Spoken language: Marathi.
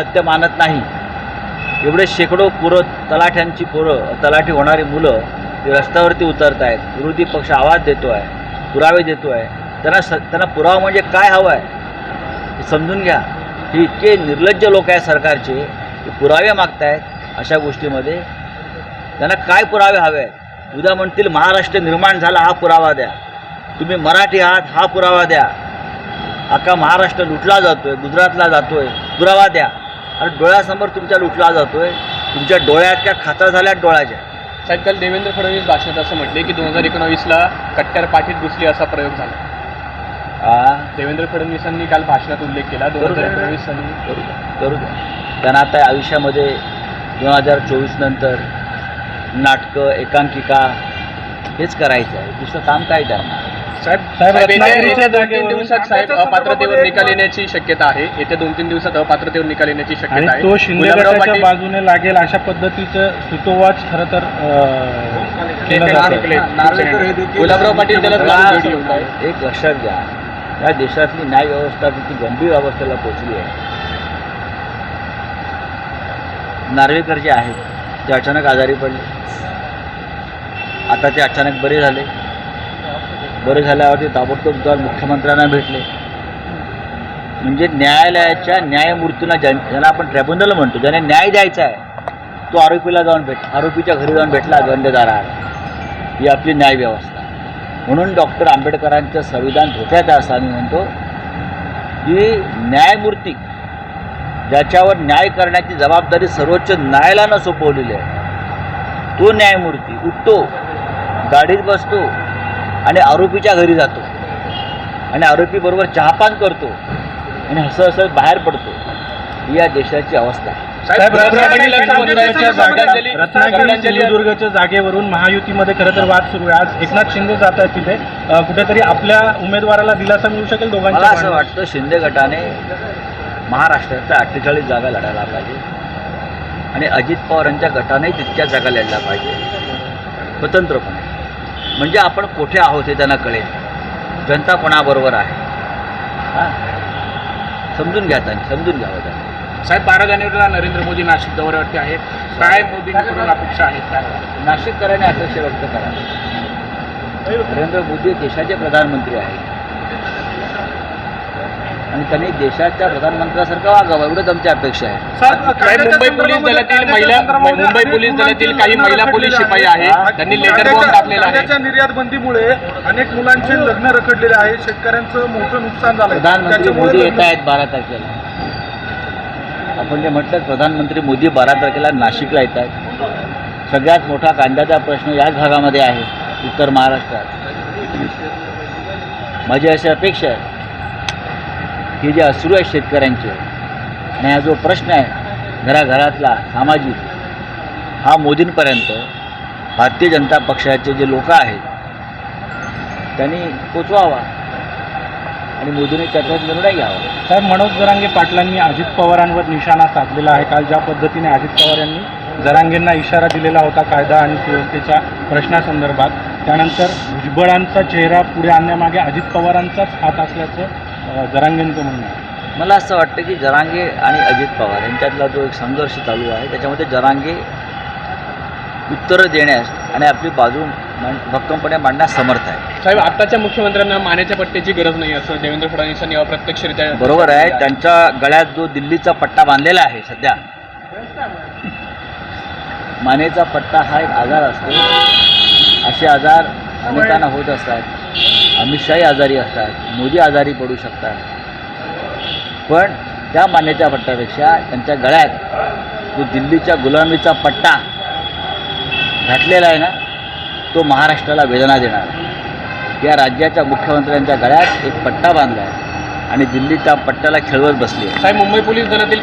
सत्य मानत नाही. एवढे शेकडो पोरं तलाठ्यांची पोरं तलाठी होणारी मुलं ते रस्त्यावरती उतरत आहेत विरोधी पक्ष आवाज देतो आहे पुरावे देतो आहे त्यांना स त्यांना पुरावा म्हणजे काय हवं आहे हे समजून घ्या. हे इतके निर्लज्ज लोक आहेत सरकारचे ते पुरावे मागतायत अशा गोष्टीमध्ये. त्यांना काय पुरावे हवे आहेत उद्या म्हणतील महाराष्ट्र निर्माण झाला हा पुरावा द्या. तुम्ही मराठी आहात हा पुरावा द्या. अख्खा महाराष्ट्र लुटला जातो आहे गुजरातला जातो आहे पुरावा द्या. आणि डोळ्यासमोर तुमच्या लुटला जातोय. तुमच्या डोळ्यात क्या खाता झाल्यात डोळ्याच्या. साहेब काल देवेंद्र फडणवीस भाषणात असं म्हटले की दोन हजार एकोणावीसला कट्टर पाठीत घुसली असा प्रयोग झाला. देवेंद्र फडणवीसांनी काल भाषणात उल्लेख केला दोन हजार एकोणावीस करू द्या. त्यांना आता आयुष्यामध्ये दोन हजार चोवीस नंतर नाटकं एकांकिका हेच करायचं आहे. दुसरं काम काय त्यांना साहेब साहेब, साहेब, येत्या- रत्नागिरीच्या येत्या दोन तीन जागेवरून- दिवसात साहेब अपात्रतेवर निकाल येण्याची शक्यता आहे. येत्या दोन तीन दिवसात अपात्रतेवर निकाल येण्याची आणि शक्यता आहे. तो शिंदे गुलाबराव गटाच्या पाटील- बाजूने लागेल अशा पद्धतीचं सुतोवाच खरं तर अं, केलं जातं नार्वेकर गुलाबराव पाटील त्याला मला जाऊन असं जोडी होत आहे. वाटतं, एक लक्षात घ्या. या देशातली न्याय व्यवस्था किती गंभीर अवस्थेला पोचली आहे. नार्वेकर जे आहेत ते अचानक आजारी पडले. आता ते अचानक बरे झाले. बरं झाल्यावरती ताबडतोब जर मुख्यमंत्र्यांना भेटले. म्हणजे न्यायालयाच्या न्यायमूर्तींना ज्या ज्यांना आपण ट्रायब्युनल म्हणतो ज्याने न्याय द्यायचा आहे तो आरोपीला जाऊन भेट आरोपीच्या घरी जाऊन भेटला दंडदारा ही आपली न्यायव्यवस्था म्हणून डॉक्टर आंबेडकरांचं संविधान धोक्यात आहे असं आम्ही म्हणतो. की न्यायमूर्ती ज्याच्यावर न्याय करण्याची जबाबदारी सर्वोच्च न्यायालयानं सोपवलेली आहे. तो न्यायमूर्ती उठतो गाडीत बसतो आणि आरोपीच्या घरी जातो. आणि आरोपीबरोबर चहापान करतो आणि हसं हसत बाहेर पडतो. ही या देशाची अवस्था आहे. साहेब, रत्नागिरी रत्नागिरी सिंधुदुर्गच्या जागेवरून महायुतीमध्ये खरं तर वाद सुरू आहे. आज एकनाथ शिंदे जात आहेत तिथे. अं, कुठेतरी आपल्या उमेदवाराला दिलासा मिळू शकेल मला दोघांच्या असं भांडणात? वाटतं शिंदे गटाने महाराष्ट्राच्या अठ्ठेचाळीस जागा लढायला पाहिजे. आणि अजित पवार यांच्या गटानेही तितक्या जागा लढल्या पाहिजे. स्वतंत्रपणे. म्हणजे आपण कुठे आहोत हे त्यांना कळेल. जनता कोणाबरोबर आहे? हां? समजून घ्या त्यांनी समजून घ्यावं त्यांनी. साहेब बारा जानेवारीला नरेंद्र मोदी नाशिक दौऱ्यावरती आहेत. काय मोदींकडून अपेक्षा आहेत काय? नाशिककरांनी अपेक्षा व्यक्त करा. नरेंद्र मोदी देशाचे प्रधानमंत्री आहेत. आणि त्यांनी देशाच्या प्रधानमंत्र्यासारखं वागावं एवढंच आमची अपेक्षा आहे. मुंबई पोलीस दलातील महिला मुंबई पोलीस दलातील काही महिला पोलीस शिपाई आहेत त्यांनी लेटर बॉम्ब टाकलेला आहे. निर्यात बंदीमुळे अनेक मुलांचे लग्न रखडलेले आहे शेतकऱ्यांचं मोठं नुकसान झालं प्रधानमंत्री मोदी येत आहेत बारा तारखेला. आपण जे म्हटलं प्रधानमंत्री मोदी बारा तारखेला नाशिकला येत आहेत. सगळ्यात मोठा कांद्याचा प्रश्न याच भागामध्ये आहे उत्तर महाराष्ट्रात. माझी अशी अपेक्षा आहे. हे जे अश्रू आहेत शेतकऱ्यांचे आणि हा जो प्रश्न आहे घराघरातला सामाजिक हा मोदींपर्यंत भारतीय जनता पक्षाचे जे लोक आहेत त्यांनी पोचवावा. आणि मोदींनी त्याच्यात निर्णय घ्यावा. साहेब मनोज जरांगे पाटलांनी अजित पवारांवर निशाणा साधलेला आहे. काल ज्या पद्धतीने अजित पवार यांनी जरांगेंना इशारा दिलेला होता कायदा आणि सुव्यवस्थेच्या प्रश्नासंदर्भात त्यानंतर भुजबळांचा चेहरा पुढे आणण्यामागे अजित पवारांचाच हात असल्याचं जरांगेंचं म्हणणं आहे. मला असं वाटतं की जरांगे आणि अजित पवार यांच्यातला जो एक संघर्ष चालू आहे त्याच्यामध्ये जरांगे उत्तरं देण्यास आणि आपली बाजू मांड भक्कमपणे मांडण्यास समर्थ आहे. साहेब आताच्या मुख्यमंत्र्यांना मानेच्या पट्ट्याची गरज नाही असं देवेंद्र फडणवीसांनी अप्रत्यक्षरित्या बरोबर आहे त्यांच्या गळ्यात जो दिल्लीचा पट्टा बांधलेला आहे सध्या मानेचा पट्टा हा एक आजार असतो. असे आजार अनेकांना होत असतात. अमित शाही आजारी असतात मोदी आजारी पडू शकतात. पण त्या मान्यता पट्ट्यापेक्षा त्यांच्या गळ्यात जो दिल्लीच्या गुलामीचा पट्टा घातलेला आहे ना तो महाराष्ट्राला वेदना देणार. या राज्याच्या मुख्यमंत्र्यांच्या गळ्यात एक पट्टा बांधला आहे आणि दिल्ली त्या पट्ट्याला खेळवत बसली आहे. साहेब मुंबई पोलीस दलातील